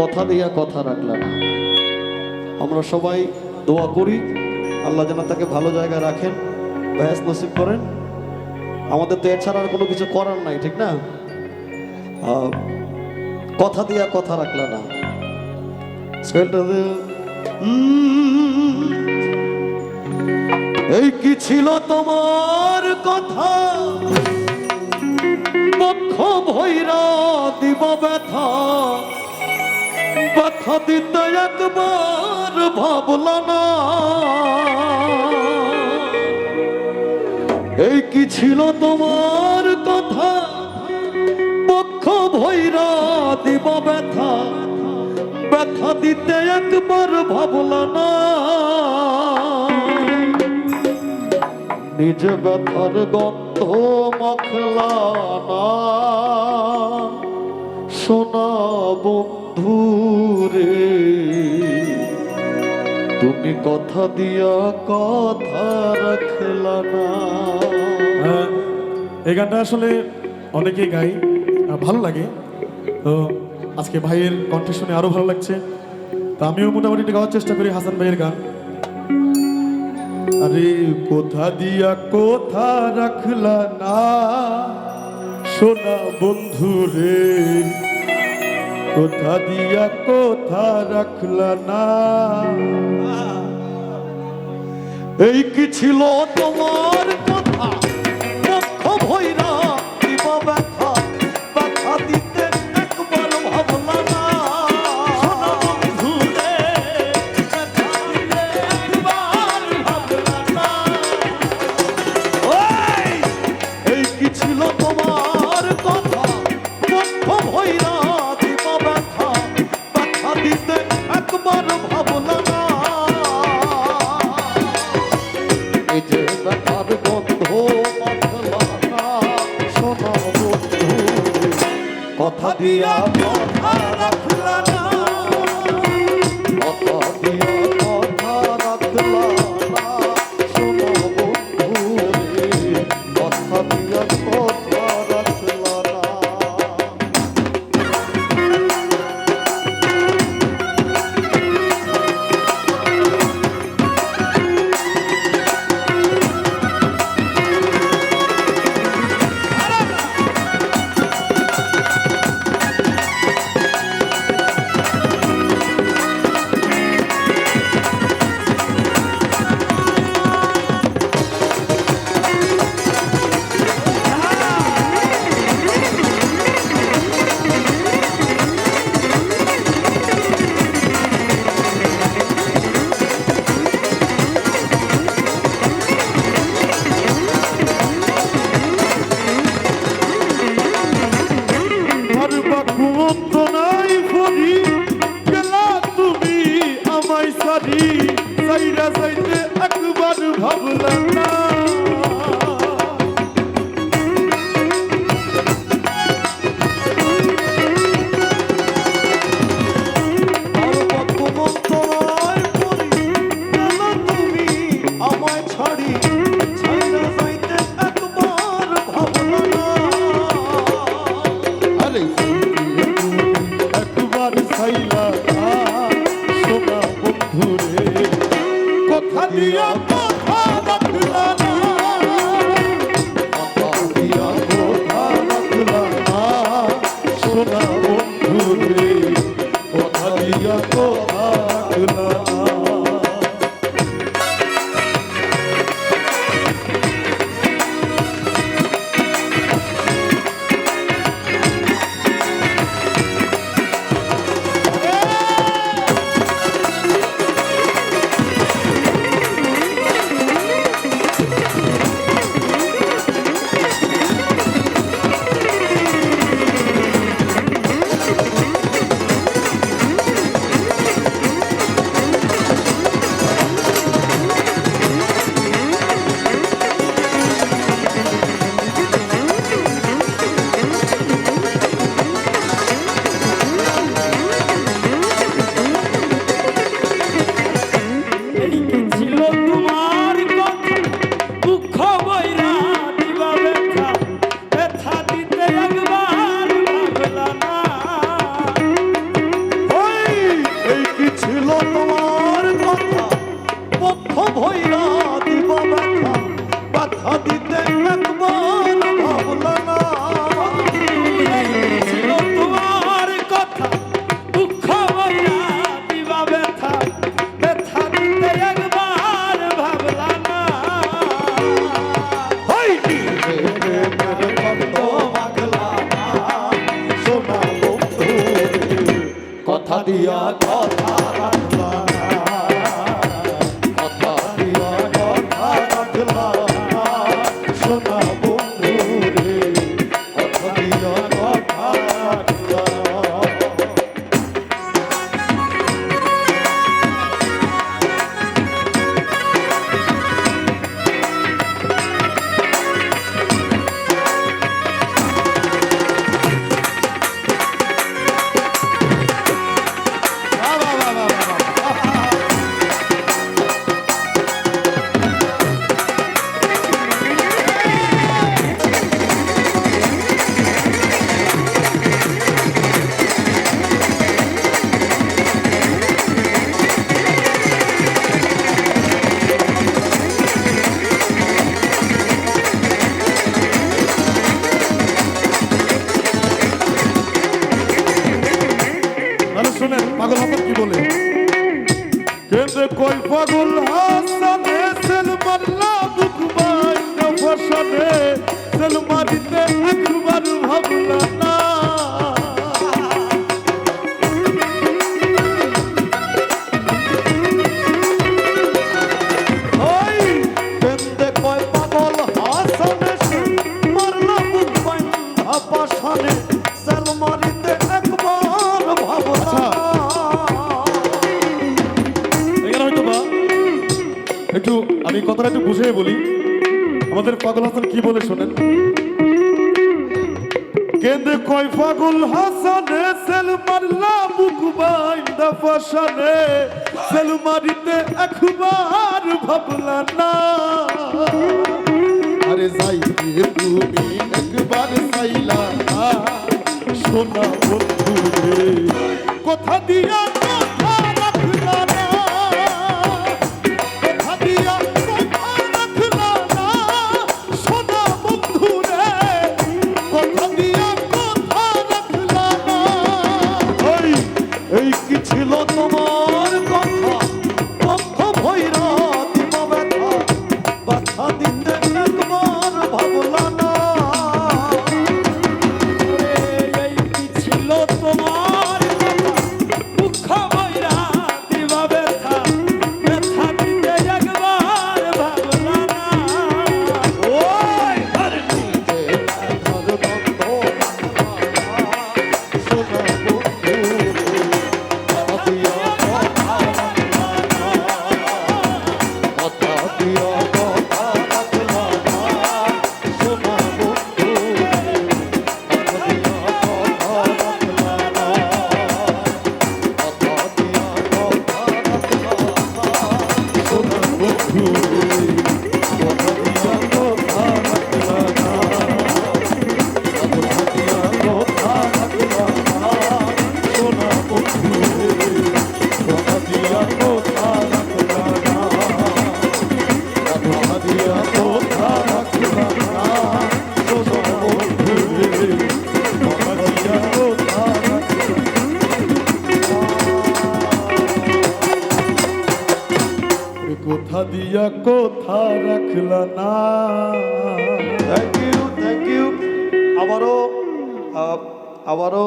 কথা দিয়া কথা রাখলে না। আমরা সবাই দোয়া করি, আল্লাহ যেন তাকে ভালো জায়গায় রাখেন, ব্যাস নসিব করেন। আমাদের তো এছাড়া আর কোনো কিছু করার নাই, ঠিক না? কথা দিয়া কথা রাখলে না। এই কি ছিল তোমার কথা? পক্ষ ভৈরা দিব ব্যথা। দিতে একবার ভাবল এই কি ছিল তোমার কথা? পক্ষ ভৈরা দিব ব্যথা। ব্যথা দিতে একবার ভাবল নিজ ব্যথার গন্ধ মাখলা না। সোনা বন্ধু রে তুমি কথা দিয়া কথা রাখলা না। হ্যাঁ, এই গানটা আসলে অনেকেই গাই ভালো লাগে। তো আজকে ভাইয়ের কণ্ঠে শুনে আরও ভালো লাগছে। তো আমিও মোটামুটি একটু গাওয়ার চেষ্টা করি হাসান ভাইয়ের গান। আরে কোথা দিয়া কোথা রাখলা না। সোনা বন্ধু রে কোথা দিয়া কোথা রাখলা না? এই কি ছিল তোমার কথা? ভৈরা ব্যথা? ব্যথা একবার ভাবলা না এই যে ব্যথার গন্ধ মাখলা না বন্ধু কথা দিয়া একবার সোনা বন্ধু কথা দিয়া কথা রাখলা কথা দিয়া কথা রাখলা সোনা বন্ধু কথা দিয়া কথা রাখলা দিয়া কথা রাখবা বসনে সেল মারিতে একবার ভাবলা না। আচ্ছা। একটু আমি কথাটা একটু বুঝে বলি। আমাদের পাগল হাসান কি বলে শোনেন? কেন্দ্রে কয় পাগল হাসানে, সেল মারলা, মুখ বাইন্দা সেল মারিতে একবার ভাবলা না। আরে যাই তুমি একবার চাইলা না। সোনা বন্ধু কথা দিয়া কইরা কোথা রাখলা না। থ্যাংক ইউ থ্যাংক ইউ আবারও আবারও